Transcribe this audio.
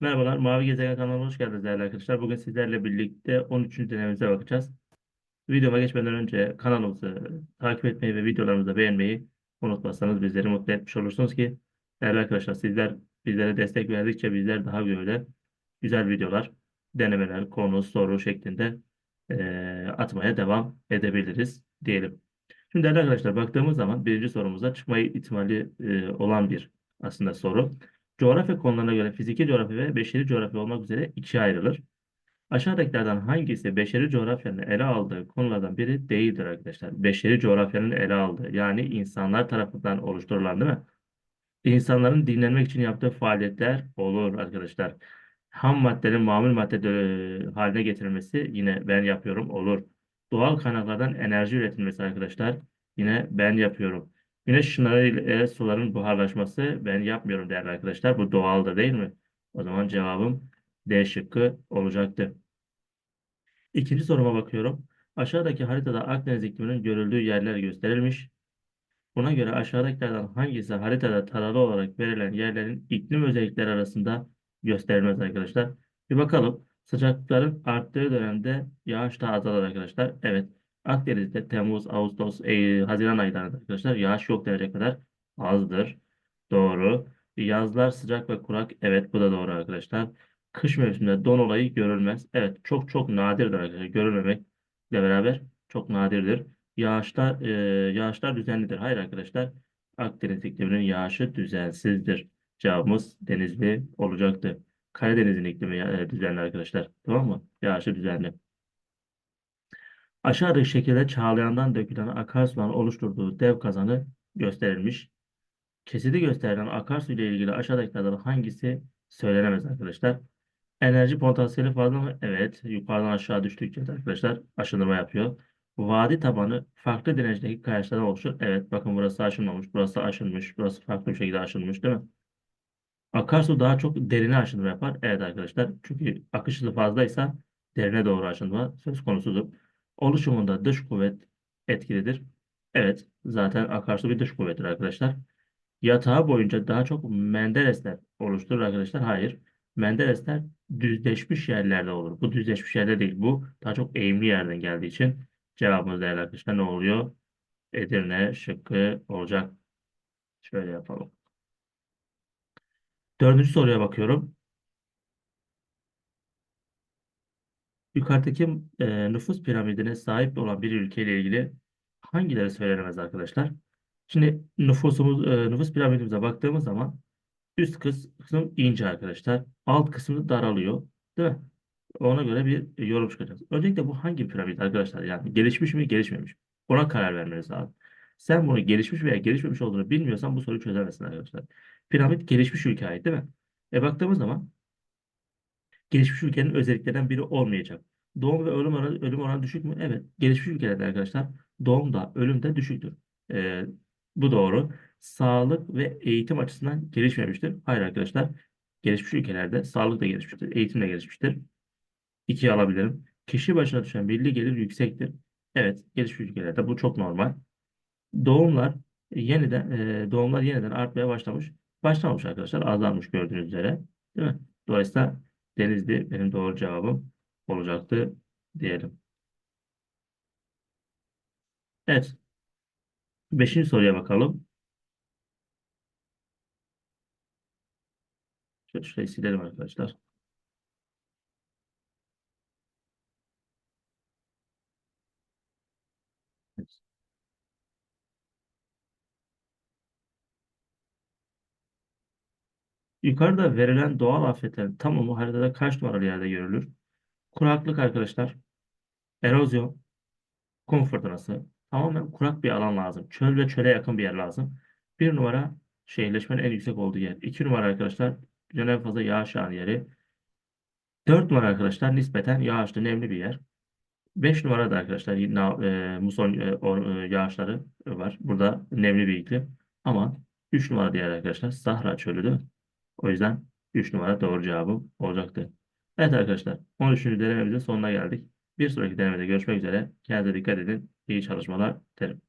Merhabalar, Mavi Gezegen kanalına hoş geldiniz değerli arkadaşlar. Bugün sizlerle birlikte 13. denememize bakacağız. Videoma geçmeden önce kanalımızı takip etmeyi ve videolarımızı beğenmeyi unutmazsanız bizleri mutlu etmiş olursunuz ki değerli arkadaşlar sizler bizlere destek verdikçe bizler daha böyle güzel videolar, denemeler, konu, soru şeklinde eee, atmaya devam edebiliriz diyelim. Şimdi değerli arkadaşlar baktığımız zaman birinci sorumuza çıkma ihtimali eee, olan bir aslında soru. Coğrafya konularına göre fiziki coğrafya ve beşeri coğrafya olmak üzere ikiye ayrılır. Aşağıdakilerden hangisi beşeri coğrafyanın ele aldığı konulardan biri değildir arkadaşlar? Beşeri coğrafyanın ele aldığı yani insanlar tarafından oluşturulan değil mi? İnsanların dinlenmek için yaptığı faaliyetler olur arkadaşlar. Ham maddenin mamul madde haline getirilmesi yine ben yapıyorum olur. Doğal kaynaklardan enerji üretilmesi arkadaşlar yine ben yapıyorum. Güneş ışınları ile suların buharlaşması ben yapmıyorum değerli arkadaşlar. Bu doğaldır değil mi? O zaman cevabım D şıkkı olacaktı. İkinci soruma bakıyorum. Aşağıdaki haritada Akdeniz ikliminin görüldüğü yerler gösterilmiş. Buna göre aşağıdakilerden hangisi haritada taralı olarak verilen yerlerin iklim özellikleri arasında gösterilmez arkadaşlar? Bir bakalım. Sıcaklıkların arttığı dönemde yağış da azalır arkadaşlar. Evet. Akdeniz'de Temmuz, Ağustos, Eylül, Haziran aylarında arkadaşlar yağış yok denecek kadar azdır. Doğru. Yazlar sıcak ve kurak. Evet bu da doğru arkadaşlar. Kış mevsiminde don olayı görülmez. Evet çok çok nadirdir arkadaşlar. Görülmemekle beraber çok nadirdir. Yağışlar, e, yağışlar düzenlidir. Hayır arkadaşlar. Akdeniz ikliminin yağışı düzensizdir. Cevabımız denizli olacaktı. Karadeniz'in iklimi e, düzenli arkadaşlar. Tamam mı? Yağışı düzenli. Aşağıdaki şekilde Çağlayan'dan dökülen akarsuların oluşturduğu dev kazanı gösterilmiş. Kesidi gösterilen akarsu ile ilgili aşağıdakilerden hangisi söylenemez arkadaşlar? Enerji potansiyeli fazla mı? Evet. Yukarıdan aşağı düştükçe arkadaşlar aşınma yapıyor. Vadi tabanı farklı direncdeki kayaçlardan oluşur. Evet. Bakın burası aşınmamış. Burası aşınmış. Burası farklı bir şekilde aşınmış değil mi? Akarsu daha çok derine aşınma yapar. Evet arkadaşlar. Çünkü akış hızı fazlaysa derine doğru aşınma söz konusudur. Oluşumunda dış kuvvet etkilidir. Evet. Zaten akarsu bir dış kuvvettir arkadaşlar. Yatağı boyunca daha çok menderesler oluşturur arkadaşlar. Hayır. Menderesler düzleşmiş yerlerde olur. Bu düzleşmiş yerde değil. Bu daha çok eğimli yerden geldiği için cevabımız değerli arkadaşlar ne oluyor? Edirne şıkkı olacak. Şöyle yapalım. Dördüncü soruya bakıyorum. Yukarıdaki e, nüfus piramidine sahip olan bir ülkeyle ilgili hangileri söylenemez arkadaşlar? Şimdi nüfusumuz, e, nüfus piramidimize baktığımız zaman üst kısım ince arkadaşlar. Alt kısmı daralıyor. Değil mi? Ona göre bir yorum çıkacağız. Öncelikle bu hangi piramit arkadaşlar? Yani gelişmiş mi, gelişmemiş mi? Ona karar vermeniz lazım. Sen bunu gelişmiş veya gelişmemiş olduğunu bilmiyorsan bu soruyu çözemezsin arkadaşlar. Piramit gelişmiş ülkeye ait değil mi? E baktığımız zaman gelişmiş ülkenin özelliklerinden biri olmayacak. Doğum ve ölüm oranı, ölüm oranı düşük mü? Evet. Gelişmiş ülkelerde arkadaşlar doğum da ölüm de düşüktür. E, bu doğru. Sağlık ve eğitim açısından gelişmemiştir. Hayır arkadaşlar. Gelişmiş ülkelerde sağlık da gelişmiştir. Eğitim de gelişmiştir. İkiye alabilirim. Kişi başına düşen milli gelir yüksektir. Evet, gelişmiş ülkelerde bu çok normal. Doğumlar yeniden e, doğumlar yeniden artmaya başlamış. Başlamış arkadaşlar. Azalmış gördüğünüz üzere. Değil mi? Dolayısıyla Denizli benim doğru cevabım olacaktı diyelim. Evet. Beşinci soruya bakalım. Şöyle şurayı silelim arkadaşlar. Evet. Yukarıda verilen doğal afetlerin tamamı haritada kaç numaralı yerde görülür? Kuraklık arkadaşlar, erozyon, kum fırtınası. Tamamen kurak bir alan lazım. Çöl ve çöle yakın bir yer lazım. Bir numara şehirleşmenin en yüksek olduğu yer. İki numara arkadaşlar dünyanın en fazla yağış yağan yeri. Dört numara arkadaşlar nispeten yağışlı nemli bir yer. Beş numarada arkadaşlar yine, e, muson e, or- e, yağışları var. Burada nemli bir iklim. Ama 3 numara diğer arkadaşlar Sahra çölü mi? O yüzden 3 numara doğru cevabım olacaktı. Evet arkadaşlar 13. denememizin sonuna geldik. Bir sonraki denemede görüşmek üzere. Kendinize dikkat edin. İyi çalışmalar dilerim.